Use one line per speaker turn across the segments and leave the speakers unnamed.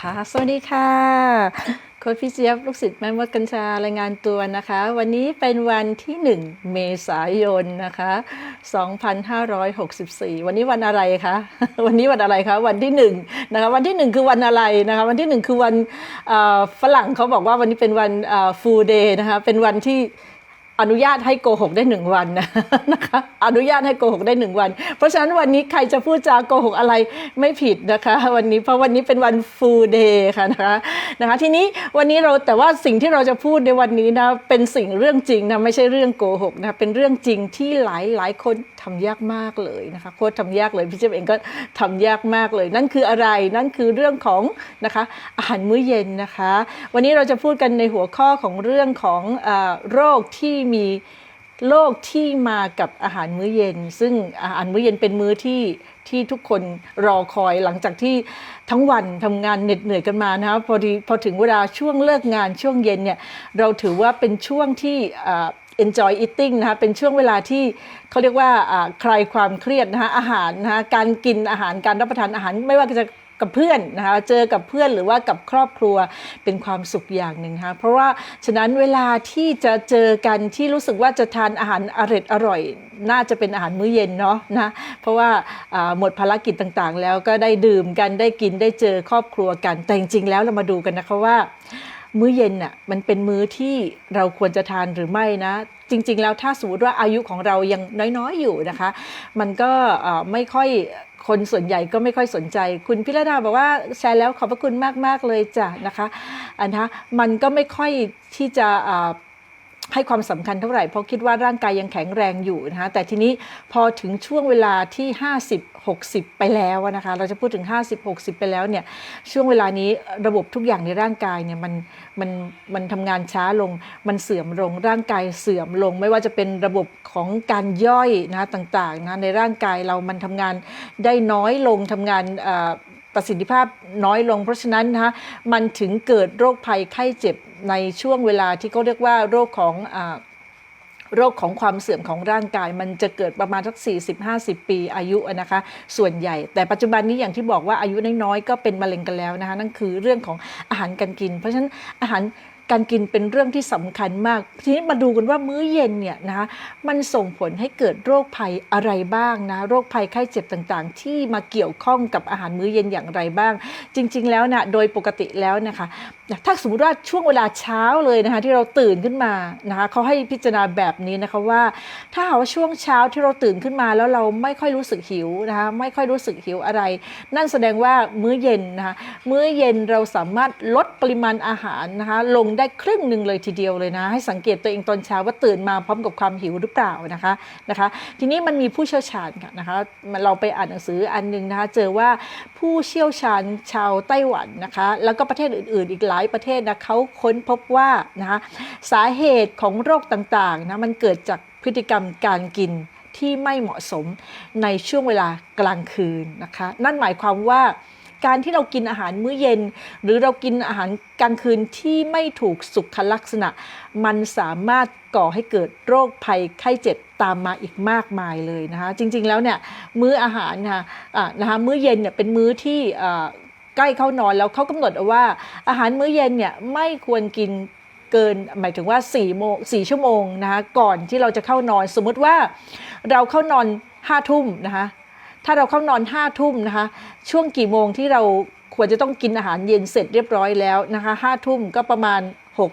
ค่ะ สวัสดีค่ะโค้ชพี่เจี๊ยบลูกศิษย์แม่มดกัญชารายงานตัวนะคะ วันนี้เป็นวันที่ 1 เมษายนนะคะ 2564 วันนี้วันอะไรคะ วันนี้วันอะไรคะ วันที่1นะคะ วันที่ 1 คือวันอะไรนะคะ วันที่ 1 คือวันฝรั่งเขาบอกว่าวันนี้เป็นวันฟูลเดย์นะคะ เป็นวันที่ อนุญาตให้โกหกได้หนึ่งวันนะนะคะอนุญาตให้โกหกได้หนึ่งวัน เพราะฉะนั้นวันนี้ใครจะพูดจาโกหกอะไรไม่ผิดนะคะ วันนี้เพราะวันนี้เป็นวันฟูลเดย์ค่ะนะคะนะคะทีนี้วันนี้เราแต่ว่าสิ่งที่เราจะพูดในวันนี้นะเป็นสิ่งเรื่องจริงนะไม่ใช่เรื่องโกหกนะเป็นเรื่องจริงที่หลายหลายคน ทำยากมากเลยนะคะโคตรทำยากเลยพี่เจี๊ยบเองก็ทำยากมากเลย นั่นคืออะไรนั่นคือเรื่องของนะคะอาหารมื้อเย็นนะคะ วันนี้เราจะพูดกันในหัวข้อของเรื่องของอโรคที่มีโรคที่มากับอาหารมื้อเย็น ซึ่งอาหารมื้อเย็นเป็นมื้อที่ที่ทุกคนรอคอยหลังจากที่ทั้งวันทำงานเหน็ดเหนื่อยกันมานะคะพอดีพอถึงเวลาช่วงเลิกงานช่วงเย็นเนี่ยเราถือว่าเป็นช่วงที่ enjoy eating นะคะเป็นช่วงเวลาที่เขาเรียกว่าคลายความเครียดนะคะอาหารนะคะการกินอาหารการรับประทานอาหารไม่ว่าจะกับเพื่อนนะคะเจอกับเพื่อนหรือว่ากับครอบครัวเป็นความสุขอย่างหนึ่งนะคะเพราะว่าฉะนั้นเวลาที่จะเจอกันที่รู้สึกว่าจะทานอาหารอร่อยอร่อย น่าจะเป็นอาหารมื้อเย็นเนาะนะเพราะว่าหมดภารกิจต่างๆ แล้วก็ได้ดื่มกันได้กินได้เจอครอบครัวกันแต่จริงๆแล้วเรามาดูกันนะคะว่า มื้อเย็นน่ะมันเป็นมื้อที่เราควรจะทานหรือไม่นะ จริง ๆ แล้วถ้าสมมติว่าอายุของเรายังน้อยๆอยู่นะคะ มันก็ไม่ค่อยคนส่วนใหญ่ก็ไม่ค่อยสนใจ คุณพิรดาบอกว่าแชร์แล้วขอบพระคุณมาก ๆ เลยจ้ะนะคะอันนะมันก็ไม่ค่อยที่จะ ให้ความสำคัญเท่าไหร่เพราะคิดว่าร่างกายยังแข็งแรงอยู่นะคะแต่ทีนี้พอถึงช่วงเวลาที่ 50 60 ไปแล้วนะคะเราจะพูดถึง 50 60 ไปแล้วเนี่ยช่วงเวลานี้ระบบทุกอย่างในร่างกายเนี่ยมันมันมันทำงานช้าลง มันเสื่อมลงร่างกายเสื่อมลง ไม่ว่าจะเป็นระบบของการย่อยนะต่างๆนะในร่างกายเรามันทำงานได้น้อยลงทำงานอ่ ประสิทธิภาพน้อยลง เพราะฉะนั้นนะคะมันถึงเกิดโรคภัยไข้เจ็บในช่วงเวลาที่เขาเรียกว่าโรคของอโรคของความเสื่อมของร่างกาย มันจะเกิดประมาณสัก 40-50 ปีอายุนะคะส่วนใหญ่ แต่ปัจจุบันนี้อย่างที่บอกว่าอายุน้อยๆก็เป็นมะเร็งกันแล้วนะคะนั่นคือเรื่องของอาหารการกิน เพราะฉะนั้นอาหารการกินเป็นเรื่องที่สำคัญมาก ทีนี้มาดูกันว่ามื้อเย็นเนี่ยนะคะมันส่งผลให้เกิดโรคภัยอะไรบ้างนะโรคภัยไข้เจ็บต่างๆ ที่มาเกี่ยวข้องกับอาหารมื้อเย็นอย่างไรบ้าง จริง ๆ แล้วนะโดยปกติแล้วนะคะถ้าสมมติว่าช่วงเวลาเช้าเลยนะคะที่เราตื่นขึ้นมานะคะเขาให้พิจารณาแบบนี้นะคะว่า ถ้าหากว่าช่วงเช้าที่เราตื่นขึ้นมาแล้วเราไม่ค่อยรู้สึกหิวนะคะไม่ค่อยรู้สึกหิวอะไร นั่นแสดงว่ามื้อเย็นนะคะมื้อเย็นเราสามารถลดปริมาณอาหารนะคะลงได้ครึ่งหนึ่งเลยทีเดียวเลยนะ ให้สังเกตตัวเองตอนเช้าว่าตื่นมาพร้อมกับความหิวหรือเปล่านะคะนะคะ ทีนี้มันมีผู้เชี่ยวชาญค่ะนะคะเราไปอ่านหนังสืออันหนึงนะคะเจอว่าผู้เชี่ยวชาญชาวไต้หวันนะคะ แล้วก็ประเทศอื่น ๆ อีกหลายประเทศนะเขาค้นพบว่านะคะสาเหตุของโรคต่างๆนะมันเกิดจากพฤติกรรมการกินที่ไม่เหมาะสมในช่วงเวลากลางคืนนะคะ นั่นหมายความว่า การที่เรากินอาหารมื้อเย็น หรือเรากินอาหารกลางคืนที่ไม่ถูกสุขลักษณะ มันสามารถก่อให้เกิดโรคภัยไข้เจ็บตามมาอีกมากมายเลยนะคะจริงๆแล้วเนี่ยมื้ออาหารนะคะะนะคะมื้อเย็นเนี่ยเป็นมื้อที่ใกล้เข้านอนแล้วเขากำหนดเอาว่าอาหารมื้อเย็นเนี่ยไม่ควรกินเกินหมายถึงว่า4โมง4ชั่วโมงนะคะก่อนที่เราจะเข้านอนสมมุติว่าเราเข้านอน5ทุ่มนะคะ ถ้าเราเข้านอนห้าทุ่มนะคะ ช่วงกี่โมงที่เราควรจะต้องกินอาหารเย็นเสร็จเรียบร้อยแล้วนะคะห้าทุ่มก็ประมาณหก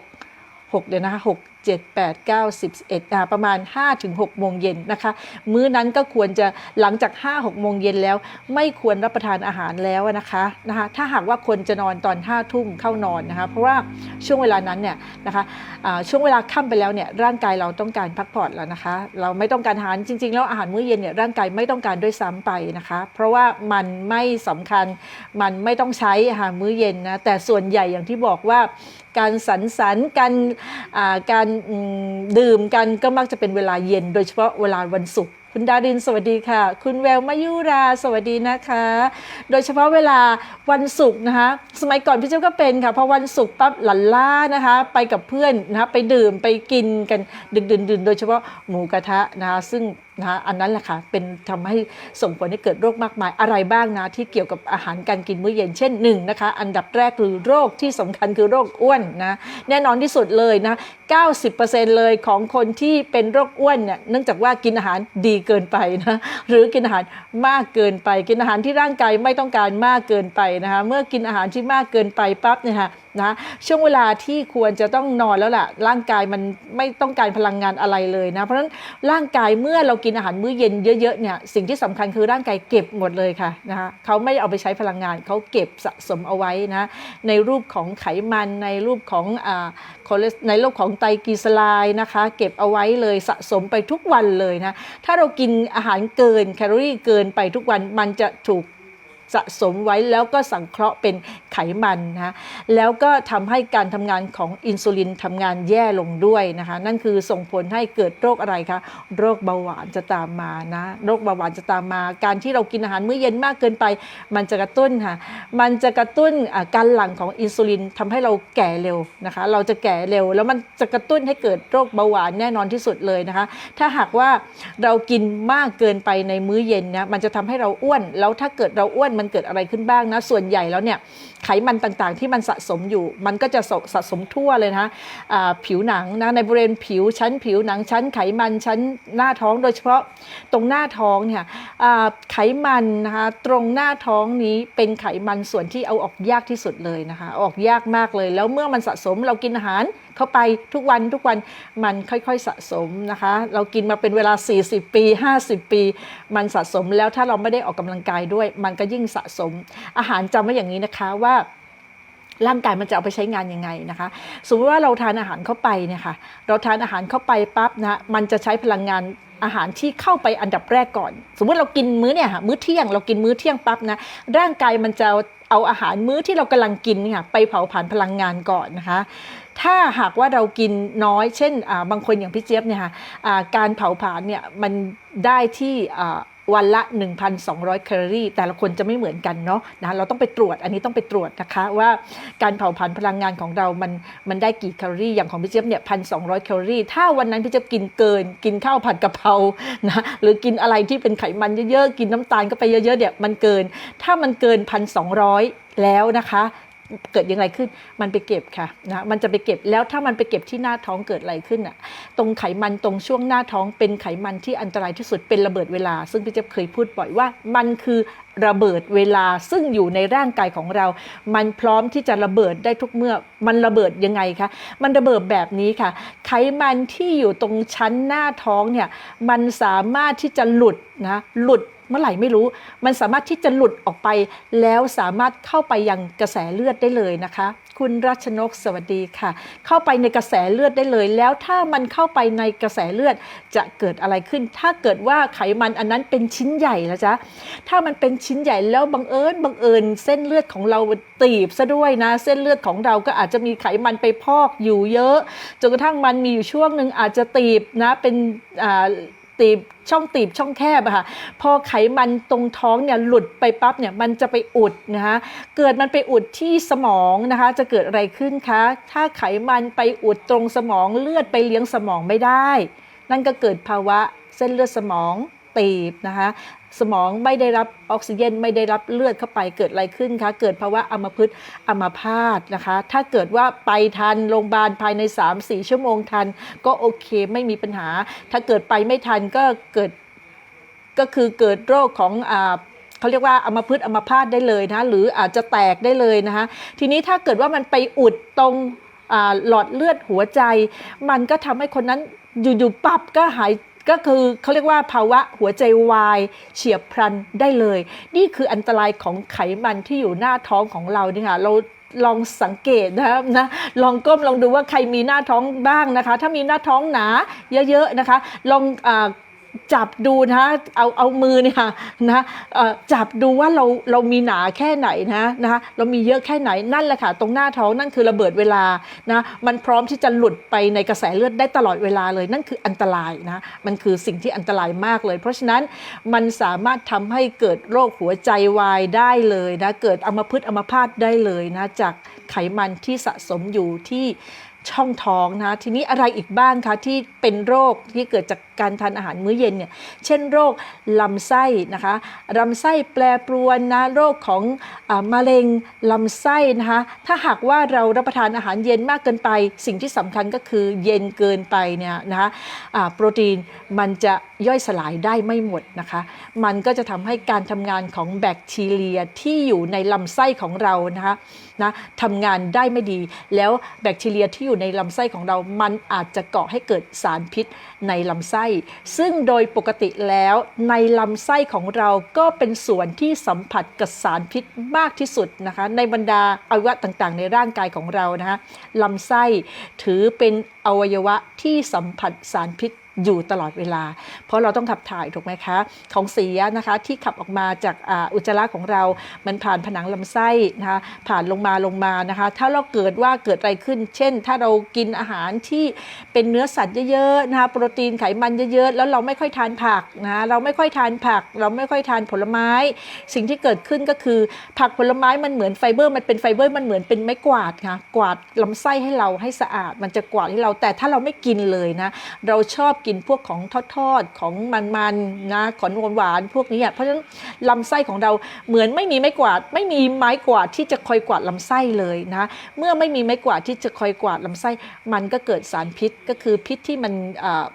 หกเดี๋ยวนะคะหก เจ็ดแปดเก้าสิบเอ็ดะประมาณ5ถึง6โมงเย็นนะคะ มื้อนั้นก็ควรจะหลังจาก 5 6 โมงเย็นแล้ว ไม่ควรรับประทานอาหารแล้วนะคะนะคะถ้าหากว่าคนจะนอนตอน 5 ทุ่มเข้านอนนะคะ เพราะว่าช่วงเวลานั้นเนี่ยนะคะอ่าช่วงเวลาค่ำไปแล้วเนี่ยร่างกายเราต้องการพักผ่อนแล้วนะคะ เราไม่ต้องการอาหารจริง ๆ แล้วอาหารมื้อเย็นเนี่ยร่างกายไม่ต้องการด้วยซ้ำไปนะคะ เพราะว่ามันไม่สำคัญมันไม่ต้องใช้อาหารมื้อเย็นนะแต่ส่วนใหญ่อย่างที่บอกว่าการสันสันการการดื่มกันก็มักจะเป็นเวลาเย็น โดยเฉพาะเวลาวันศุกร์คุณดารินสวัสดีค่ะ คุณแววมายุราสวัสดีนะคะ โดยเฉพาะเวลาวันศุกร์นะคะ สมัยก่อนพี่เจ้าก็เป็นค่ะพอวันศุกร์ปั๊บหลันล่านะคะ ไปกับเพื่อนนะคะไปดื่มไปกินกันดึกดื่นๆโดยเฉพาะหมูกระทะนะคะซึ่งนะคะอันนั้นแหละค่ะเป็นทำให้ส่งผลให้เกิดโรคมากมายอะไรบ้างนะที่เกี่ยวกับอาหารการกินมื้อเย็นเช่นหนึ่งนะคะ อันดับแรกคือโรคที่สำคัญคือโรคอ้วนนะแน่นอนที่สุดเลยนะ 90%เลยของคนที่เป็นโรคอ้วนเนี่ยเนื่องจากว่ากินอาหารดีเกินไปนะหรือกินอาหารมากเกินไป กินอาหารที่ร่างกายไม่ต้องการมากเกินไปนะคะเมื่อกินอาหารที่มากเกินไปปั๊บเนี่ยค่ะนะช่วงเวลาที่ควรจะต้องนอนแล้วล่ะ ร่างกายมันไม่ต้องการพลังงานอะไรเลยนะ เพราะฉะนั้นร่างกายเมื่อเรากินอาหารมื้อเย็นเยอะๆเนี่ยสิ่งที่สำคัญคือร่างกายเก็บหมดเลยค่ะนะคะเขาไม่เอาไปใช้พลังงานเขาเก็บสะสมเอาไว้นะในรูปของไขมันในรูปของอ่าคอเลในโลกของไตรกลีเซอไรด์นะคะ เก็บเอาไว้เลยสะสมไปทุกวันเลยนะถ้าเรากินอาหารเกินแคลอรี่เกินไปทุกวันมันจะถูก สะสมไว้แล้วก็สังเคราะห์เป็นไขมันนะแล้วก็ทำให้การทำงานของอินซูลินทำงานแย่ลงด้วยนะคะนั่นคือส่งผลให้เกิดโรคอะไรคะโรคเบาหวานจะตามมานะโรคเบาหวานจะตามมา การที่เรากินอาหารมื้อเย็นมากเกินไป มันจะกระตุ้นค่ะมันจะกระตุ้นการหลั่งของอินซูลินทำให้เราแก่เร็วนะคะ เราจะแก่เร็ว แล้วมันจะกระตุ้นให้เกิดโรคเบาหวานแน่นอนที่สุดเลยนะคะ ถ้าหากว่าเรากินมากเกินไปในมื้อเย็นเนี่ยมันจะทำให้เราอ้วน แล้วถ้าเกิดเราอ้วนมันเกิดอะไรขึ้นบ้างนะ ส่วนใหญ่แล้วเนี่ยไขมันต่างๆ ที่มันสะสมอยู่ มันก็จะสะสะสมทั่วเลยนะะผิวหนังนะในบริเวณผิวชั้นผิวหนังชั้นไขมันชั้นหน้าท้องโดยเฉพาะตรงหน้าท้องเนี่ยไขมันนะคะตรงหน้าท้องนี้เป็นไขมันส่วนที่เอาออกยากที่สุดเลยนะคะออกยากมากเลย แล้วเมื่อมันสะสมเรากินอาหารเข้าไปทุกวันทุกวันมันค่อยๆสะสมนะคะ เรากินมาเป็นเวลา 40 ปี 50 ปี มันสะสมแล้วถ้าเราไม่ได้ออกกำลังกายด้วย มันก็ยิ่งสะสม อาหารจำไว้อย่างนี้นะคะว่าร่างกายมันจะเอาไปใช้งานยังไงนะคะ สมมติว่าเราทานอาหารเข้าไปเนี่ยค่ะ เราทานอาหารเข้าไปปั๊บนะมันจะใช้พลังงานอาหารที่เข้าไปอันดับแรกก่อน สมมติเรากินมื้อเนี่ยค่ะมื้อเที่ยง เรากินมื้อเที่ยงปั๊บนะร่างกายมันจะเอาอาหารมื้อที่เรากำลังกินเนี่ยไปเผาผลาญพลังงานก่อนนะคะ ถ้าหากว่าเรากินน้อย เช่นบางคนอย่างพี่เจี๊ยบเนี่ยค่ะการเผาผลาญเนี่ยมันได้ที่วันละ 1,200 แคลอรี่ แต่ละคนจะไม่เหมือนกันเนาะนะเราต้องไปตรวจอันนี้ต้องไปตรวจนะคะ ว่าการเผาผลาญพลังงานของเรา มันมันได้กี่แคลอรี่ อย่างของพี่เจี๊ยบเนี่ยพันสองแคลอรี่ ถ้าวันนั้นพี่เจี๊ยบกินเกิน กินข้าวผัดกะเพรานะหรือกินอะไรที่เป็นไขมันเยอะๆ กินน้ำตาลก็ไปเยอะๆเนี่ยมันเกิน ถ้ามันเกินพันสองแล้วนะคะ เกิดยังไงขึ้น มันไปเก็บค่ะนะมันจะไปเก็บแล้วถ้ามันไปเก็บที่หน้าท้องเกิดอะไรขึ้นอะตรงไขมันตรงช่วงหน้าท้องเป็นไขมันที่อันตรายที่สุดเป็นระเบิดเวลา ซึ่งพี่เจ๊ยบเคยพูดบ่อยว่า มันคือระเบิดเวลาซึ่งอยู่ในร่างกายของเรา มันพร้อมที่จะระเบิดได้ทุกเมื่อ มันระเบิดยังไงคะ มันระเบิดแบบนี้ค่ะ ไขมันที่อยู่ตรงชั้นหน้าท้องเนี่ย มันสามารถที่จะหลุดนะ หลุด เมื่อไหร่ไม่รู้ มันสามารถที่จะหลุดออกไป แล้วสามารถเข้าไปยังกระแสเลือดได้เลยนะคะ คุณรัชนกสวัสดีค่ะ เข้าไปในกระแสเลือดได้เลย แล้วถ้ามันเข้าไปในกระแสเลือดจะเกิดอะไรขึ้น ถ้าเกิดว่าไขมันอันนั้นเป็นชิ้นใหญ่แล้วจ๊ะถ้ามันเป็นชิ้นใหญ่แล้วบังเอิญบังเอิญเส้นเลือดของเราตีบซะด้วยนะ เส้นเลือดของเราก็อาจจะมีไขมันไปพอกอยู่เยอะจนกระทั่งมันมีอยู่ช่วงหนึ่งอาจจะตีบนะเป็นอ่า ตีบช่องตีบช่องแคบอะค่ะพอไขมันตรงท้องเนี่ยหลุดไปปั๊บเนี่ยมันจะไปอุดนะคะเกิดมันไปอุดที่สมองนะคะ จะเกิดอะไรขึ้นคะถ้าไขมันไปอุดตรงสมองเลือดไปเลี้ยงสมองไม่ได้ นั่นก็เกิดภาวะเส้นเลือดสมองตีบนะคะ สมองไม่ได้รับออกซิเจนไม่ได้รับเลือดเข้าไปเกิดอะไรขึ้นคะเกิดภาวะอัมพฤกษ์อัมพาตนะคะ ถ้าเกิดว่าไปทันโรงพยาบาลภายใน 3-4 ชั่วโมงทัน ก็โอเคไม่มีปัญหา ถ้าเกิดไปไม่ทันก็เกิดก็คือเกิดโรคของอ่าเขาเรียกว่าอัมพฤกษ์อัมพาตได้เลยนะหรืออาจจะแตกได้เลยนะคะทีนี้ถ้าเกิดว่ามันไปอุดตรงอ่าหลอดเลือดหัวใจ มันก็ทำให้คนนั้นอยู่ๆปรับก็หาย ก็คือเขาเรียกว่าภาวะหัวใจวาย เฉียบพลันได้เลย นี่คืออันตรายของไขมันที่อยู่หน้าท้องของเราเนี่ยค่ะเราลองสังเกตนะครับนะลองก้มลองดูว่าใครมีหน้าท้องบ้างนะคะ ถ้ามีหน้าท้องหนาเยอะๆนะคะ ลองอา จับดูนะเอาเอามือเนี่ยนะเอ่อจับดูว่าเราเรามีหนาแค่ไหนนะนะคะเรามีเยอะแค่ไหนนั่นแหละค่ะ ตรงหน้าท้องนั่นคือระเบิดเวลานะมันพร้อมที่จะหลุดไปในกระแสเลือดได้ตลอดเวลาเลยนั่นคืออันตรายนะมันคือสิ่งที่อันตรายมากเลย เพราะฉะนั้นมันสามารถทำให้เกิดโรคหัวใจวายได้เลยนะเกิดอัมพฤกษ์อัมพาตได้เลยนะจากไขมันที่สะสมอยู่ที่ ช่องท้องนะทีนี้อะไรอีกบ้างคะที่เป็นโรคที่เกิดจากการทานอาหารมื้อเย็นเนี่ยเช่นโรคลำไส้นะคะลำไส้แปรปรวนนะโรคของอมะเร็งลำไส้นะคะถ้าหากว่าเรารับประทานอาหารเย็นมากเกินไป สิ่งที่สำคัญก็คือเย็นเกินไปเนี่ยนะคะะโปรตีนมันจะ ย่อยสลายได้ไม่หมดนะคะ มันก็จะทำให้การทำงานของแบคทีเรียที่อยู่ในลำไส้ของเรานะคะนะทำงานได้ไม่ดี แล้วแบคทีเรียที่อยู่ในลำไส้ของเรา มันอาจจะก่อให้เกิดสารพิษในลำไส้ ซึ่งโดยปกติแล้วในลำไส้ของเราก็เป็นส่วนที่สัมผัสกับสารพิษมากที่สุดนะคะในบรรดาอวัยวะต่างๆ ในร่างกายของเรานะคะลำไส้ถือเป็นอวัยวะที่สัมผัสสารพิษ อยู่ตลอดเวลา เพราะเราต้องขับถ่ายถูกไหมคะ ของเสียนะคะที่ขับออกมาจากอุจจาระของเรา มันผ่านผนังลำไส้นะคะผ่านลงมาลงมานะคะ ถ้าเราเกิดว่าเกิดอะไรขึ้น เช่น ถ้าเรากินอาหารที่เป็นเนื้อสัตว์เยอะๆนะคะโปรตีนไขมันเยอะๆแล้วเราไม่ค่อยทานผักนะะเราไม่ค่อยทานผัก เราไม่ค่อยทานผลไม้ สิ่งที่เกิดขึ้นก็คือ ผักผลไม้มันเหมือนไฟเบอร์ มันเป็นไฟเบอร์มันเหมือนเป็นไม้กวาดค่ะกวาดลำไส้ให้เราให้สะอาด มันจะกวาดให้เราแต่ถ้าเราไม่กินเลยนะเราชอบกินพวกของทอดๆของมันๆนะของหวานๆพวกนี้อะเพราะฉะนั้นลำไส้ของเราเหมือนไม่มีไม้กวาด ไม่มีไม้กวาดที่จะคอยกวาดลำไส้เลยนะเมื่อไม่มีไม้กวาดที่จะคอยกวาดลำไส้มันก็เกิดสารพิษก็คือพิษที่มันอ่า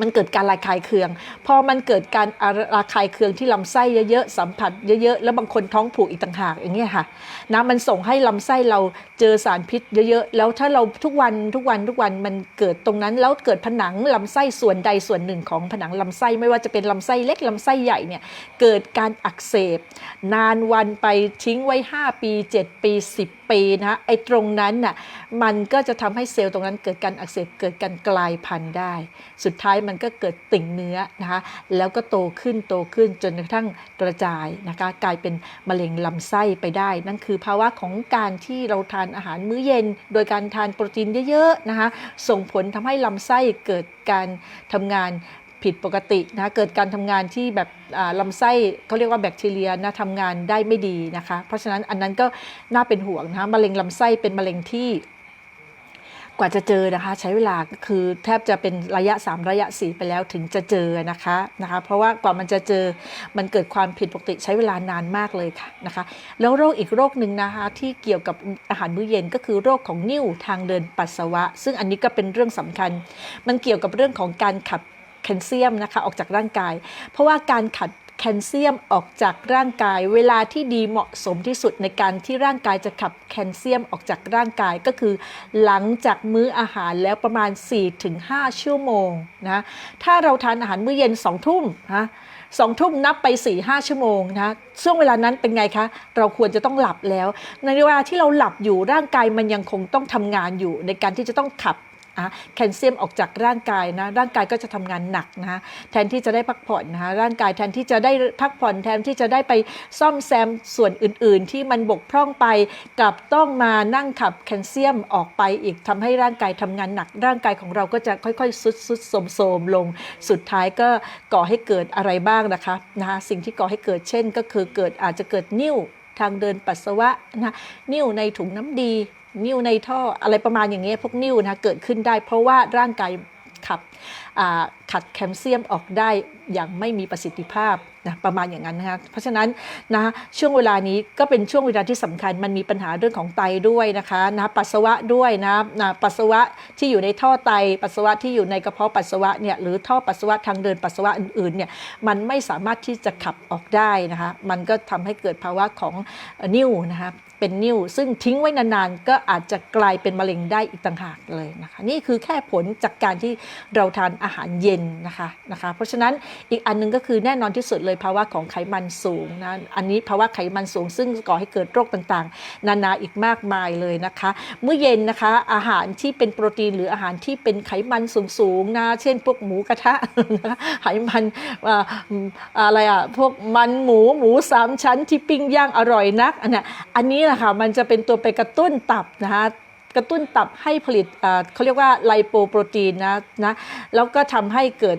มันเกิดการระคายเคือง พอมันเกิดการระคายเคืองที่ลำไส้เยอะๆสัมผัสเยอะๆแล้วบางคนท้องผูกอีกต่างหากอย่างเงี้ยค่ะนะมันส่งให้ลำไส้เราเจอสารพิษเยอะๆแล้วถ้าเราทุกวันทุกวันทุกวันมันเกิดตรงนั้น แล้วเกิดผนังลำไส้ส่วนใดส่วนหนึ่งของผนังลำไส้ไม่ว่าจะเป็นลำไส้เล็กลำไส้ใหญ่เนี่ยเกิดการอักเสบ นานวันไปทิ้งไว้ 5 ปี 7 ปี 10 ปีนะไอ้ตรงนั้นน่ะมันก็จะทำให้เซลล์ตรงนั้นเกิดการอักเสบเกิดการกลายพันธุ์ได้ สุดท้ายมันก็เกิดติ่งเนื้อนะคะแล้วก็โตขึ้นโตขึ้นจนกระทั่งกระจายนะคะกลายเป็นมะเร็งลำไส้ไปได้ นั่นคือภาวะของการที่เราทานอาหารมื้อเย็น โดยการทานโปรตีนเยอะๆนะคะส่งผลทำให้ลำไส้เกิดการทำงานผิดปกตินะเกิดการทำงานที่แบบอ่าลำไส้เขาเรียกว่าแบคทีเรียนะทำงานได้ไม่ดีนะคะ เพราะฉะนั้นอันนั้นก็น่าเป็นห่วงนะคะมะเร็งลำไส้เป็นมะเร็งที่ กว่าจะเจอนะคะใช้เวลาคือแทบจะเป็นระยะ 3 ระยะ 4 ไปแล้วถึงจะเจอนะคะนะคะเพราะว่ากว่ามันจะเจอมันเกิดความผิดปกติใช้เวลานานมากเลยค่ะนะคะแล้วโรคอีกโรคหนึ่งนะคะที่เกี่ยวกับอาหารมื้อเย็นก็คือโรคของนิ่วทางเดินปัสสาวะ ซึ่งอันนี้ก็เป็นเรื่องสำคัญ มันเกี่ยวกับเรื่องของการขับแคลเซียมนะคะออกจากร่างกาย เพราะว่าการขัด แคลเซียมออกจากร่างกาย เวลาที่ดีเหมาะสมที่สุดในการที่ร่างกายจะขับแคลเซียมออกจากร่างกายก็คือ หลังจากมื้ออาหารแล้วประมาณ 4-5 ชั่วโมงนะถ้าเราทานอาหารมื้อเย็น2ทุ่มนะสองทุ่มนับไป4ี่ห้าชั่วโมงนะช่วงเวลานั้นเป็นไงคะ เราควรจะต้องหลับแล้ว ในเวลาที่เราหลับอยู่ร่างกายมันยังคงต้องทำงานอยู่ ในการที่จะต้องขับะแคลเซียมออกจากร่างกายนะร่างกายก็จะทำงานหนักนะแทนที่จะได้พักผ่อนนะร่างกายแทนที่จะได้พักผ่อนแทนที่จะได้ไปซ่อมแซมส่วนอื่น ๆ ที่มันบกพร่องไปกลับต้องมานั่งขับแคลเซียมออกไปอีกทำให้ร่างกายทำงานหนัก ร่างกายของเราก็จะค่อยๆสุดสุดโสมโสมๆลงสุดท้ายก็ก่อให้เกิดอะไรบ้างนะคะนะคะสิ่งที่ก่อให้เกิดเช่นก็คือเกิดอาจจะเกิดนิ่ว ทางเดินปัสสาวะนะนิ่วในถุงน้ำดี นิ่วในท่ออะไรประมาณอย่างเงี้ยพวกนิ่วนะเกิดขึ้นได้ เพราะว่าร่างกายขับขัดแคลเซียมออกได้อย่างไม่มีประสิทธิภาพนะประมาณอย่างนั้นนะคะเพราะฉะนั้นนะช่วงเวลานี้ก็เป็นช่วงเวลาที่สำคัญมันมีปัญหาเรื่องของไตด้วยนะคะนะปัสสาวะด้วยนะนะปัสสาวะที่อยู่ในท่อไตปัสสาวะที่อยู่ในกระเพาะปัสสาวะเนี่ยหรือท่อปัสสาวะทางเดินปัสสาวะอื่นๆเนี่ยมันไม่สามารถที่จะขับออกได้นะคะมันก็ทำให้เกิดภาวะของนิ่วนะคะเป็นนิ่วซึ่งทิ้งไว้นานๆ ก็อาจจะกลายเป็นมะเร็งได้อีกต่างหากเลยนะคะนี่คือแค่ผลจากการที่เราทานอาหารเย็นนะคะนะคะเพราะฉะนั้นอีกอันหนึงก็คือแน่นอนที่สุดเลยภาวะของไขมันสูงนะอันนี้ภาวะไขมันสูง ซึ่งก่อให้เกิดโรคต่างๆ นานาอีกมากมายเลยนะคะ เมื่อเย็นนะคะอาหารที่เป็นโปรตีนหรืออาหารที่เป็นไขมันสูงๆนะเช่น พวกหมูกระทะไขมันอะไรอะพวกมันหมูหมูสามชั้นที่ปิ้งย่างอร่อยนักอันนี้อันนี้แหละค่ะมันจะเป็นตัวไปกระตุ้นตับนะคะกระตุ้นตับให้ผลิตเขาเรียกว่าไลโปโปรตีนนะนะแล้วก็ทำให้เกิด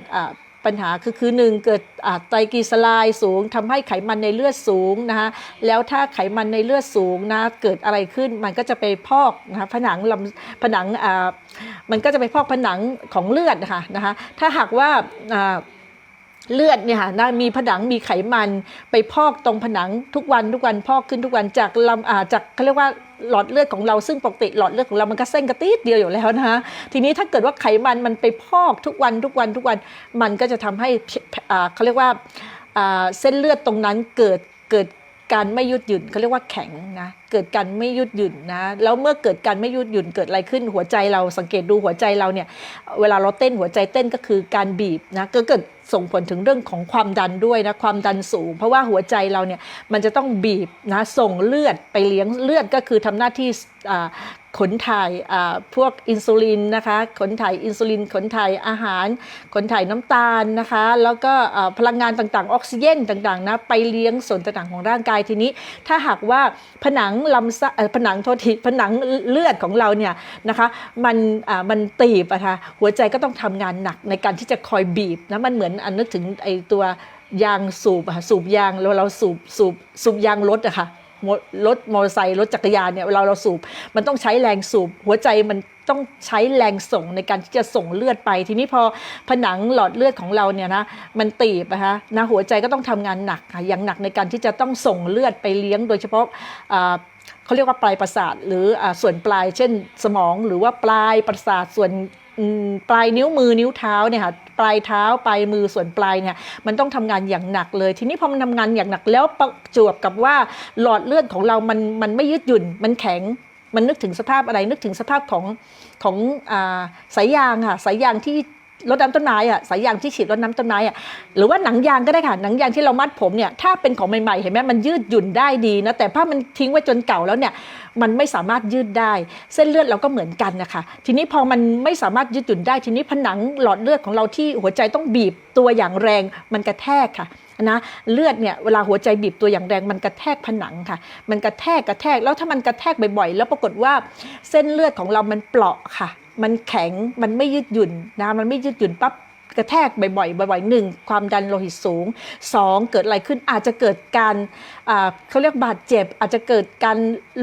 ปัญหาคือคือหนึ่งเกิดไตรกลีเซอไรด์สูงทำให้ไขมันในเลือดสูงนะคะแล้วถ้าไขมันในเลือดสูงนะเกิดอะไรขึ้นมันก็จะไปพอกนะคะผนังลำผนังอ่ามันก็จะไปพอกผนังของเลือดนะคะนะคะถ้าหากว่าอ่าเลือดเนี่ยค่ะนะมีผนังมีไขมันไปพอกตรงผนังทุกวันทุกวันพอกขึ้นทุกวันจากลำอ่าจากเขาเรียกว่า หลอดเลือดของเราซึ่งปกติหลอดเลือดของเรามันก็เส้นกระตีดเดียวอยู่แล้วนะคะทีนี้ถ้าเกิดว่าไขมันมันไปพอกทุกวันทุกวันทุกวันมันก็จะทำให้เขาเรียกว่าเส้นเลือดตรงนั้นเกิดเกิดการไม่ยืดหยุ่นเขาเรียกว่าแข็งนะ เกิดการไม่ยืดหยุ่นนะแล้วเมื่อเกิดการไม่ยืดหยุ่นเกิดอะไรขึ้นหัวใจเราสังเกตดูหัวใจเราเนี่ยเวลาเราเต้นหัวใจเต้นก็คือการบีบนะก็เกิดส่งผลถึงเรื่องของความดันด้วยนะความดันสูง เพราะว่าหัวใจเราเนี่ยมันจะต้องบีบนะส่งเลือดไปเลี้ยงเลือดก็คือทำหน้าที่ขนถ่ายพวกอินซูลินนะคะขนถ่ายอินซูลินขนถ่ายอาหาร ขนถ่ายน้ำตาลนะคะ แล้วก็พลังงานต่างๆ ออกซิเจนต่างๆนะไปเลี้ยงส่วนต่างๆของร่างกายทีนี้ ถ้าหากว่าผนังลำไส้ผนังโทษทีผนังเลือดของเราเนี่ยนะคะมันอ่ามันตีบอะคะหัวใจก็ต้องทำงานหนักในการที่จะคอยบีบนะมันเหมือนอันนึกถึงไอตัวยางสูบอะสูบยางแล้วเราสูบสูบสูบยางรถอะค่ะ รถมอเตอร์ไซค์รถจักรยานเนี่ยเวลาเราสูบ มันต้องใช้แรงสูบ หัวใจมันต้องใช้แรงส่งในการที่จะส่งเลือดไป ทีนี้พอผนังหลอดเลือดของเราเนี่ยนะมันตีบนะคะนะหัวใจก็ต้องทำงานหนักค่ะอย่างหนักในการที่จะต้องส่งเลือดไปเลี้ยง โดยเฉพาะเขาเรียกว่าปลายประสาท หรืออส่วนปลาย เช่นสมองหรือว่าปลายประสาทส่วน ปลายนิ้วมือนิ้วเท้าเนี่ยค่ะปลายเท้าปลายมือส่วนปลายเนี่ยมันต้องทำงานอย่างหนักเลย ทีนี้พอมันทำงานอย่างหนักแล้วประจวบกับว่าหลอดเลือดของเรามันมันไม่ยืดหยุ่นมันแข็งมันนึกถึงสภาพอะไรนึกถึงสภาพของของอสายยางค่ะสายยางที่ รดน้ำต้นไม้อะสายยางที่ฉีดรดน้ำต้นไม้อะหรือว่าหนังยางก็ได้ค่ะหนังยางที่เรามัดผมเนี่ยถ้าเป็นของใหม่ๆเห็นไหมมันยืดหยุ่นได้ดีนะแต่ถ้ามันทิ้งไว้จนเก่าแล้วเนี่ยมันไม่สามารถยืดได้ เส้นเลือดเราก็เหมือนกันนะคะทีนี้พอมันไม่สามารถยืดหยุ่นได้ ทีนี้ผนังหลอดเลือดของเราที่หัวใจต้องบีบตัวอย่างแรงมันกระแทกค่ะนะเลือดเนี่ยเวลาหัวใจบีบตัวอย่างแรงมันกระแทกผนังค่ะ มันกระแทกกระแทกแล้วถ้ามันกระแทกบ่อยๆ แล้วปรากฏว่าเส้นเลือดของเรามันเปราะค่ะ มันแข็งมันไม่ยืดหยุ่นนะมันไม่ยืดหยุ่นปั๊บกระแทกบ่อยๆบ่อยๆหนึ่งความดันโลหิตสูงสองเกิดอะไรขึ้นอาจจะเกิดการเขาเรียกบาดเจ็บ อาจจะเกิดการ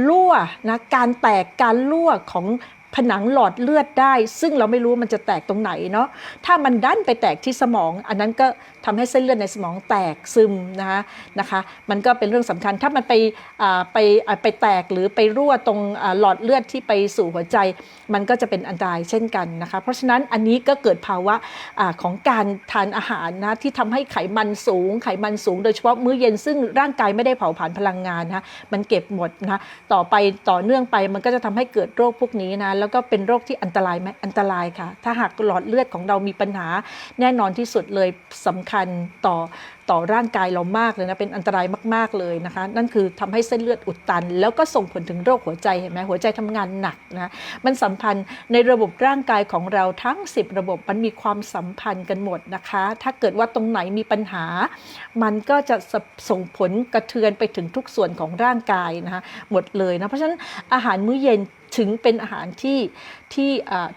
รั่วนะการแตกการรั่วของผนังหลอดเลือดได้ ซึ่งเราไม่รู้ว่ามันจะแตกตรงไหนเนาะถ้ามันดันไปแตกที่สมอง อันนั้นก็ ทำให้เส้นเลือดในสมองแตกซึมนะคะนะคะมันก็เป็นเรื่องสำคัญถ้ามันไปอ่าไปอ่าไปแตกหรือไปรั่วตรงหลอดเลือดที่ไปสู่หัวใจ มันก็จะเป็นอันตรายเช่นกันนะคะเพราะฉะนั้นอันนี้ก็เกิดภาวะอาของการทานอาหารนะที่ทำให้ไขมันสูง ไขมันสูง โดยเฉพาะมื้อเย็นซึ่งร่างกายไม่ได้เผาผลาญพลังงานนะมันเก็บหมดนะต่อไปต่อเนื่องไปมันก็จะทำให้เกิดโรคพวกนี้นะแล้วก็เป็นโรคที่อันตรายไหมอันตรายค่ะ ถ้าหากหลอดเลือดของเรามีปัญหาแน่นอนที่สุดเลยสำคัญต่อต่อร่างกายเรามากเลยนะเป็นอันตรายมากๆเลยนะคะ นั่นคือทำให้เส้นเลือดอุดตัน แล้วก็ส่งผลถึงโรคหัวใจเห็นไหมหัวใจทำงานหนักนะมันสัมพันธ์ในระบบร่างกายของเราทั้ง 10 ระบบมันมีความสัมพันธ์กันหมดนะคะ ถ้าเกิดว่าตรงไหนมีปัญหา มันก็จะสส่งผลกระเทือนไปถึงทุกส่วนของร่างกายนะคะหมดเลยนะเพราะฉะนั้นอาหารมื้อเย็น ถึงเป็นอาหารที่ที่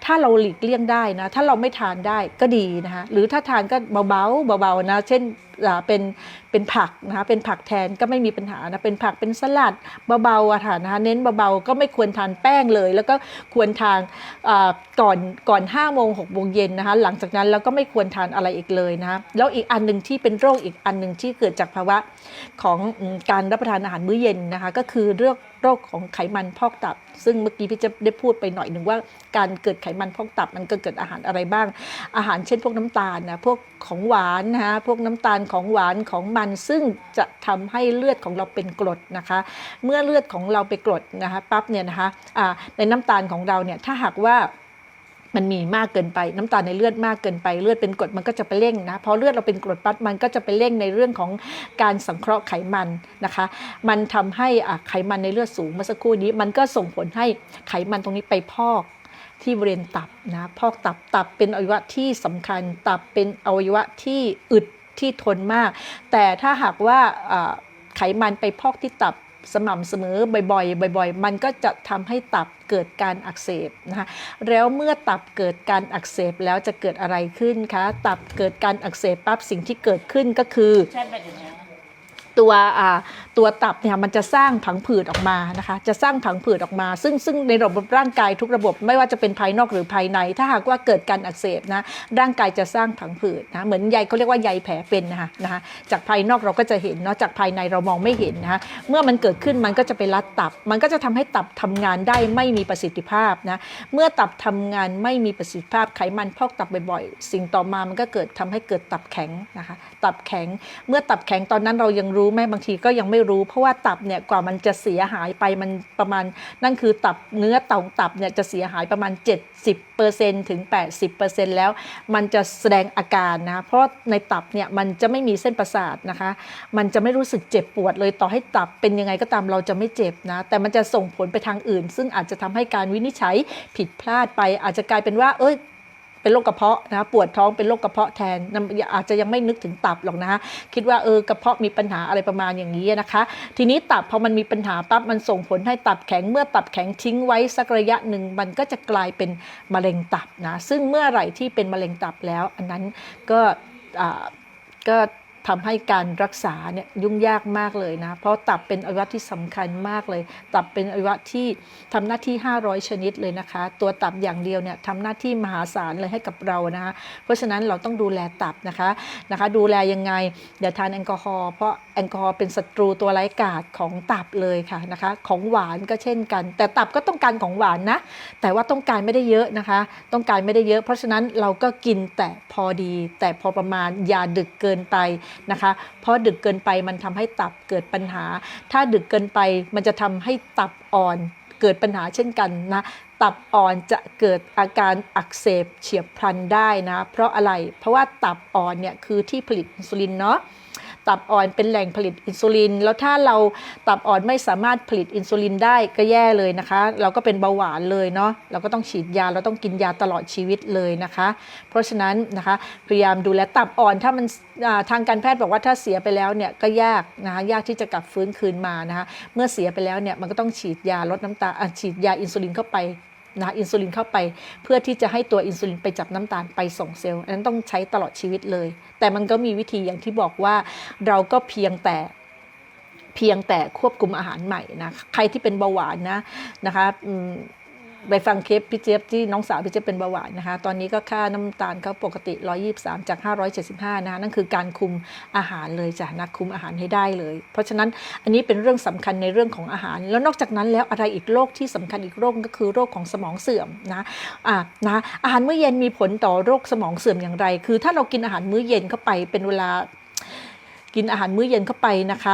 ถ้าเราหลีกเลี่ยงได้นะ ถ้าเราไม่ทานได้ก็ดีนะคะหรือถ้าทานก็เบาๆเบาๆนะ เช่น เป็นเป็นผักนะคะเป็นผักแทนก็ไม่มีปัญหานะเป็นผักเป็นสลัดเบาๆอะค่ะนะคะเน้นเบาๆก็ไม่ควรทานแป้งเลย แล้วก็ควรทานก่อนก่อน5้าโมงหกโมงเย็นนะคะหลังจากนั้นแล้วก็ไม่ควรทานอะไรอีกเลยนะคะแล้วอีกอันหนึ่งที่เป็นโรคอีกอันหนึ่งที่เกิดจากภาวะของการรับประทานอาหารมื้อเย็นนะคะก็คือเรื่องโรคของไขมันพอกตับ ซึ่งเมื่อกี้พี่จะได้พูดไปหน่อยหนึ่งว่าการเกิดไขมันพอกตับมันก็เกิดอาหารอะไรบ้าง อาหารเช่นพวกน้ำตาลนะพวกของหวานนะฮะพวกน้ำตาลของหวานของมันซึ่งจะทำให้เลือดของเราเป็นกรดนะคะ เมื่อเลือดของเราไปกรดนะคะปั๊บเนี่ยนะคะอ่าในน้ำตาลของเราเนี่ยถ้าหากว่ามันมีมากเกินไปน้ำตาลในเลือดมากเกินไปเลือดเป็นกรดมันก็จะไปเร่งนะพอเลือดเราเป็นกรดปั๊บมันก็จะไปเร่งในเรื่องของการสังเคราะห์ไขมันนะคะ มันทำให้อะไขมันในเลือดสูงเมื่อสักครู่นี้มันก็ส่งผลให้ไขมันตรงนี้ไปพอกที่บริเวณตับนะพอกตับตับเป็นอวัยวะที่สำคัญ ตับเป็นอวัยวะที่อึด ที่ทนมาก แต่ถ้าหากว่าไขมันไปพอกที่ตับสม่ำเสมอบ่อยๆ บ่อย ๆ มันก็จะทำให้ตับเกิดการอักเสบนะคะ แล้วเมื่อตับเกิดการอักเสบแล้วจะเกิดอะไรขึ้นคะ ตับเกิดการอักเสบปั๊บสิ่งที่เกิดขึ้นก็คือ ตัวตัวตับเนี่ยมันจะสร้างผังผืดออกมานะคะจะสร้างผังผืดออกมา ซึ่งซึ่งในระบบร่างกายทุกระบบไม่ว่าจะเป็นภายนอกหรือภายใน ถ้าหากว่าเกิดการอักเสบนะร่างกายจะสร้างผังผืดนะเหมือนใยเขาเรียกว่าใยแผลเป็นนะคะนะคะจากภายนอกเราก็จะเห็นเนาะจากภายในเรามองไม่เห็นนะคะเมื่อมันเกิดขึ้นมันก็จะไปรัดตับ มันก็จะทำให้ตับทำงานได้ไม่มีประสิทธิภาพนะเมื่อตับทำงานไม่มีประสิทธิภาพไขมันพอกตับบ่อยๆ สิ่งต่อมามันก็เกิดทำให้เกิดตับแข็งนะคะตับแข็งเมื่อตับแข็งตอนนั้นเรายังรูไหมบางทีก็ยังไม่รู้ เพราะว่าตับเนี่ยกว่ามันจะเสียหายไปมันประมาณ นั่นคือตับเนื้อต่าตับเนี่ยจะเสียหายประมาณ 70%ถึง 80%แล้ว มันจะแสดงอาการนะเพราะในตับเนี่ยมันจะไม่มีเส้นประสาทนะคะ มันจะไม่รู้สึกเจ็บปวดเลยต่อให้ตับเป็นยังไงก็ตามเราจะไม่เจ็บนะแต่มันจะส่งผลไปทางอื่น ซึ่งอาจจะทำให้การวินิจฉัยผิดพลาดไปอาจจะกลายเป็นว่าเอ้ย เป็นโรคกระเพาะนะปวดท้องเป็นโรคกระเพาะแทนอาจจะยังไม่นึกถึงตับหรอกนะคะคิดว่าเออกระเพาะมีปัญหาอะไรประมาณอย่างนี้นะคะ ทีนี้ตับพอมันมีปัญหาปั๊บมันส่งผลให้ตับแข็งเมื่อตับแข็งทิ้งไว้สักระยะหนึ่งมันก็จะกลายเป็นมะเร็งตับนะซึ่งเมื่อไหร่ที่เป็นมะเร็งตับแล้ว อันนั้นก็อ่าก็ ทำให้การรักษาเนี่ยยุ่งยากมากเลยนะ เพราะตับเป็นอวัยวะที่สำคัญมากเลย ตับเป็นอวัยวะที่ทำหน้าที่ 500 ชนิดเลยนะคะ ตัวตับอย่างเดียวเนี่ยทำหน้าที่มหาศาลเลยให้กับเรานะคะเพราะฉะนั้นเราต้องดูแลตับนะคะนะคะ ดูแลยังไงอย่าทานแอลกอฮอล์เพราะแอลกอฮอล์เป็นศัตรูตัวร้ายกาจของตับเลยค่ะนะคะ ของหวานก็เช่นกัน แต่ตับก็ต้องการของหวานนะ แต่ว่าต้องการไม่ได้เยอะนะคะ ต้องการไม่ได้เยอะ เพราะฉะนั้นเราก็กินแต่พอดี แต่พอประมาณอย่าดึกเกินไปนะคะ เพราะดึกเกินไปมันทำให้ตับเกิดปัญหา ถ้าดึกเกินไปมันจะทำให้ตับอ่อนเกิดปัญหาเช่นกันนะตับอ่อนจะเกิดอาการอักเสบเฉียบพลันได้นะ เพราะอะไรเพราะว่าตับอ่อนเนี่ยคือที่ผลิตอินซูลินเนาะ ตับอ่อนเป็นแหล่งผลิตอินซูลิน แล้วถ้าเราตับอ่อนไม่สามารถผลิตอินซูลินได้ก็แย่เลยนะคะ เราก็เป็นเบาหวานเลยเนาะเราก็ต้องฉีดยาเราต้องกินยาตลอดชีวิตเลยนะคะ เพราะฉะนั้นนะคะพยายามดูแลตับอ่อนถ้ามันทางการแพทย์บอกว่าถ้าเสียไปแล้วเนี่ยก็ยากนะคะยากที่จะกลับฟื้นคืนมานะคะเมื่อเสียไปแล้วเนี่ยมันก็ต้องฉีดยาลดน้ำตาลอะฉีดยาอินซูลินเข้าไป นะคะอินซูลินเข้าไปเพื่อที่จะให้ตัวอินซูลินไปจับน้ำตาลไปส่งเซลล์อันนั้นต้องใช้ตลอดชีวิตเลย แต่มันก็มีวิธีอย่างที่บอกว่าเราก็เพียงแต่เพียงแต่ควบคุมอาหารใหม่นะใครที่เป็นเบาหวานนะนะคะ ไปฟังเคปพี่เจี๊ยบที่น้องสาวพี่เจี๊ยบเป็นเบาหวานนะคะ ตอนนี้ก็ค่าน้ำตาลเขาปกติ 123 จาก 575 นะคะนั่นคือการคุมอาหารเลยจ้ะนะคุมอาหารให้ได้เลย เพราะฉะนั้นอันนี้เป็นเรื่องสำคัญในเรื่องของอาหาร แล้วนอกจากนั้นแล้วอะไรอีกโรคที่สำคัญอีกโรคก็คือโรคของสมองเสื่อมนะอ่านะอาหารมื้อเย็นมีผลต่อโรคสมองเสื่อมอย่างไร คือถ้าเรากินอาหารมื้อเย็นเข้าไปเป็นเวลา กินอาหารมื้อเย็นเข้าไปนะคะ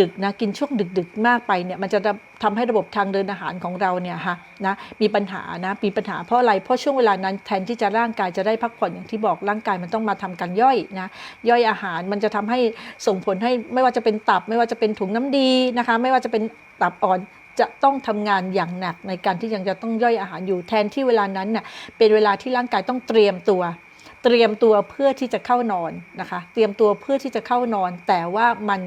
ดึกๆนะกินช่วงดึกๆมากไปเนี่ยมันจะทำให้ระบบทางเดินอาหารของเราเนี่ยฮะนะมีปัญหานะมีปัญหาเพราะอะไรเพราะช่วงเวลานั้นแทนที่จะร่างกายจะได้พักผ่อนอย่างที่บอกร่างกายมันต้องมาทำการย่อยนะย่อยอาหารมันจะทำให้ส่งผลให้ไม่ว่าจะเป็นตับ ไม่ว่าจะเป็นถุงน้ำดีนะคะ ไม่ว่าจะเป็นตับอ่อนจะต้องทำงานอย่างหนักในการที่ยังจะต้องย่อยอาหารอยู่แทนที่เวลานั้นเน่ะเป็นเวลาที่ร่างกายต้องเตรียมตัว เตรียมตัวเพื่อที่จะเข้านอนนะคะ เตรียมตัวเพื่อที่จะเข้านอน แต่ว่ามัน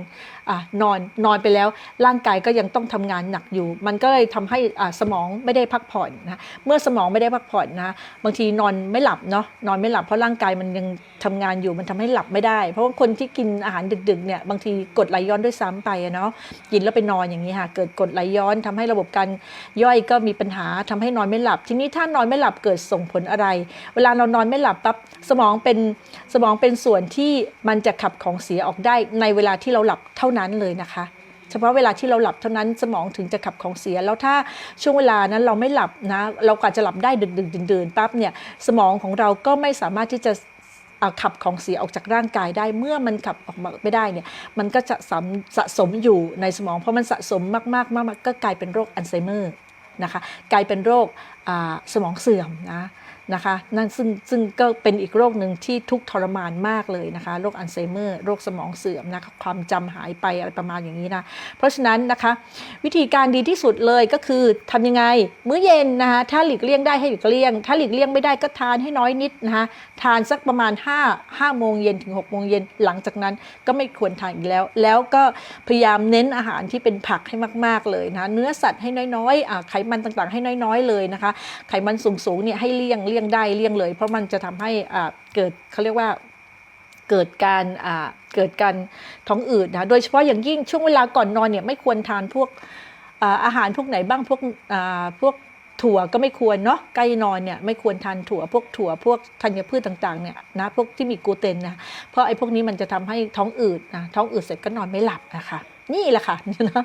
อนอนนอนไปแล้วร่างกายก็ยังต้องทำงานหนักอยู่ มันก็เลยทำให้อ่าสมองไม่ได้พักผ่อนนะเมื่อสมองไม่ได้พักผ่อนนะบางทีนอนไม่หลับเนาะนอนไม่หลับเพราะร่างกายมันยังทำงานอยู่มันทำให้หลับไม่ได้ เพราะว่าคนที่กินอาหารดึกๆเนี่ยบางทีกดไหลย้อนด้วยซ้ำไปอะเนาะกินแล้วไปนอนอย่างนี้ค่ะเกิดกดไหลย้อนทำให้ระบบการย่อยก็มีปัญหาทำให้นอนไม่หลับ ทีนี้ถ้านอนไม่หลับเกิดส่งผลอะไร เวลาเรานอนไม่หลับปั๊บสมองเป็นสมองเป็นส่วนที่มันจะขับของเสียออกได้ในเวลาที่เราหลับเท่านั้นเลยนะคะเฉพาะเวลาที่เราหลับเท่านั้นสมองถึงจะขับของเสีย แล้วถ้าช่วงเวลานั้นเราไม่หลับนะเรากว่าจะหลับได้ดึกดึกดื่นๆปั๊บเนี่ยสมองของเราก็ไม่สามารถที่จะอ่าขับของเสียออกจากร่างกายได้เมื่อมันขับออกมาไม่ได้เนี่ยมันก็จะสะสะสมอยู่ในสมองเพราะมันสะสมมากๆมากๆก็กลายเป็นโรคอัลไซเมอร์นะคะกลายเป็นโรคสมองเสื่อมนะ นะคะนั่นซึ่งซึ่งก็เป็นอีกโรคหนึ่งที่ทุกทรมานมากเลยนะคะโรคอัลไซเมอร์โรคสมองเสื่อมนะคะความจำหายไปอะไรประมาณอย่างนี้นะเพราะฉะนั้นนะคะวิธีการดีที่สุดเลยก็คือทำยังไง มื้อเย็นนะคะถ้าหลีกเลี่ยงได้ให้หลีกเลี่ยง ถ้าหลีกเลี่ยงไม่ได้ก็ทานให้น้อยนิดนะคะทานสักประมาณ 5 5โมงเย็นถึง6โมงเย็นหลังจากนั้นก็ไม่ควรทานอีกแล้ว แล้วก็พยายามเน้นอาหารที่เป็นผักให้มาก ๆเลยนะเนื้อสัตว์ให้น้อยๆไขมันต่างๆ ให้น้อยๆเลยนะคะไขมันสูงๆเนี่ยให้เลี่ยงเลี่ยงยังได้เลี่ยงเลย เพราะมันจะทำให้อ่าเกิดเขาเรียกว่าเกิดการอ่าเกิดการท้องอืดนะโดยเฉพาะอย่างยิ่งช่วงเวลาก่อนนอนเนี่ยไม่ควรทานพวกอาอาหารพวกไหนบ้างพวกอ่าพวกถั่วก็ไม่ควรเนาะใกล้นอนเนี่ยไม่ควรทานถั่วพวกถั่วพวกธัญพืชต่างๆเนี่ยนะพวกที่มีกลูเตนนะเพราะไอ้พวกนี้มันจะทำให้ท้องอืดนะท้องอืดเสร็จก็นอนไม่หลับนะคะ นี่แหละค่ะนะ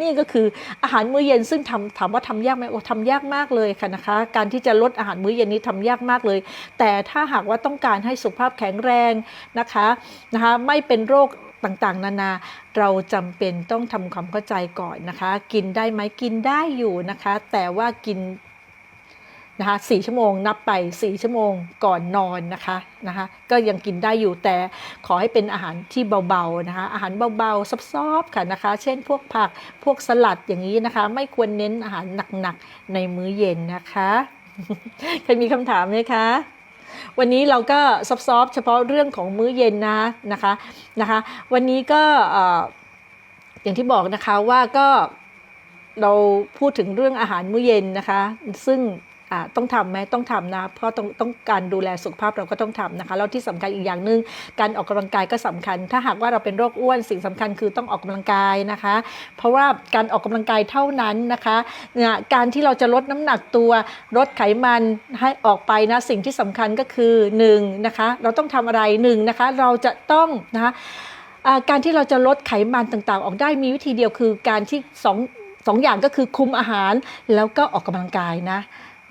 นี่ก็คืออาหารมื้อเย็นซึ่งทำถามว่าทำยากไหมโอ้ทำยากมากเลยค่ะนะคะ การที่จะลดอาหารมื้อเย็นนี้ทำยากมากเลย แต่ถ้าหากว่าต้องการให้สุขภาพแข็งแรงนะคะนะคะไม่เป็นโรคต่างๆ นานาเราจำเป็นต้องทำความเข้าใจก่อนนะคะ กินได้ไหมกินได้อยู่นะคะ แต่ว่ากิน นะคะสี่ชั่วโมงนับไปสี่ชั่วโมงก่อนนอนนะคะนะคะก็ยังกินได้อยู่แต่ขอให้เป็นอาหารที่เบาๆนะคะอาหารเบาๆซอบๆค่ะนะคะ เช่นพวกผักพวกสลัดอย่างนี้นะคะ ไม่ควรเน้นอาหารหนักๆในมื้อเย็นนะคะใครมีคำถามไหมคะวันนี้เราก็ซอฟๆเฉพาะเรื่องของมื้อเย็นนะนะคะนะคะวันนี้ก็ออย่างที่บอกนะคะว่าก็เราพูดถึงเรื่องอาหารมื้อเย็นนะคะ ซึ่ง ต้องทำไหมต้องทำนะ เพราะต้องต้องการดูแลสุขภาพเราก็ต้องทำนะคะ แล้วที่สำคัญอีกอย่างหนึ่งการออกกำลังกายก็สำคัญ ถ้าหากว่าเราเป็นโรคอ้วนสิ่งสำคัญคือต้องออกกำลังกายนะคะ เพราะว่าการออกกำลังกายเท่านั้นนะคะเนี่ยการที่เราจะลดน้ำหนักตัวลดไขมันให้ออกไปนะสิ่งที่สำคัญก็คือ1นะคะเราต้องทำอะไร1นะคะเราจะต้องนะคะการที่เราจะลดไขมันต่างๆ ออกได้มีวิธีเดียวคือการที่สองสองอย่างก็คือคุมอาหารแล้วก็ออกกำลังกายนะ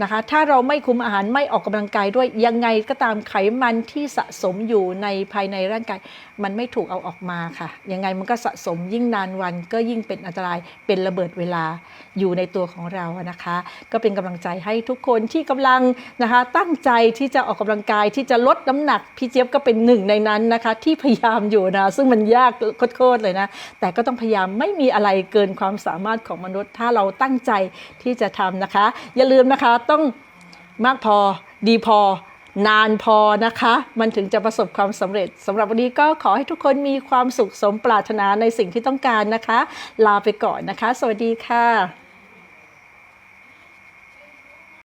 นะคะ ถ้าเราไม่คุมอาหารไม่ออกกำลังกายด้วยยังไงก็ตามไขมันที่สะสมอยู่ในภายในร่างกาย มันไม่ถูกเอาออกมาค่ะ ยังไงมันก็สะสมยิ่งนานวันก็ยิ่งเป็นอันตรายเป็นระเบิดเวลาอยู่ในตัวของเรานะคะ ก็เป็นกำลังใจให้ทุกคนที่กำลังนะคะ ตั้งใจที่จะออกกำลังกายที่จะลดน้ำหนักพี่เจี๊ยบก็เป็นหนึ่งในนั้นนะคะ ที่พยายามอยู่นะซึ่งมันยากโคตรเลยนะแต่ก็ต้องพยายามไม่มีอะไรเกินความสามารถของมนุษย์ ถ้าเราตั้งใจที่จะทำนะคะ อย่าลืมนะคะต้องมากพอดีพอนานพอนะคะ มันถึงจะประสบความสำเร็จสำหรับวันนี้ก็ขอให้ทุกคนมีความสุขสมปรารถนาในสิ่งที่ต้องการนะคะ ลาไปก่อนนะคะ สวัสดีค่ะ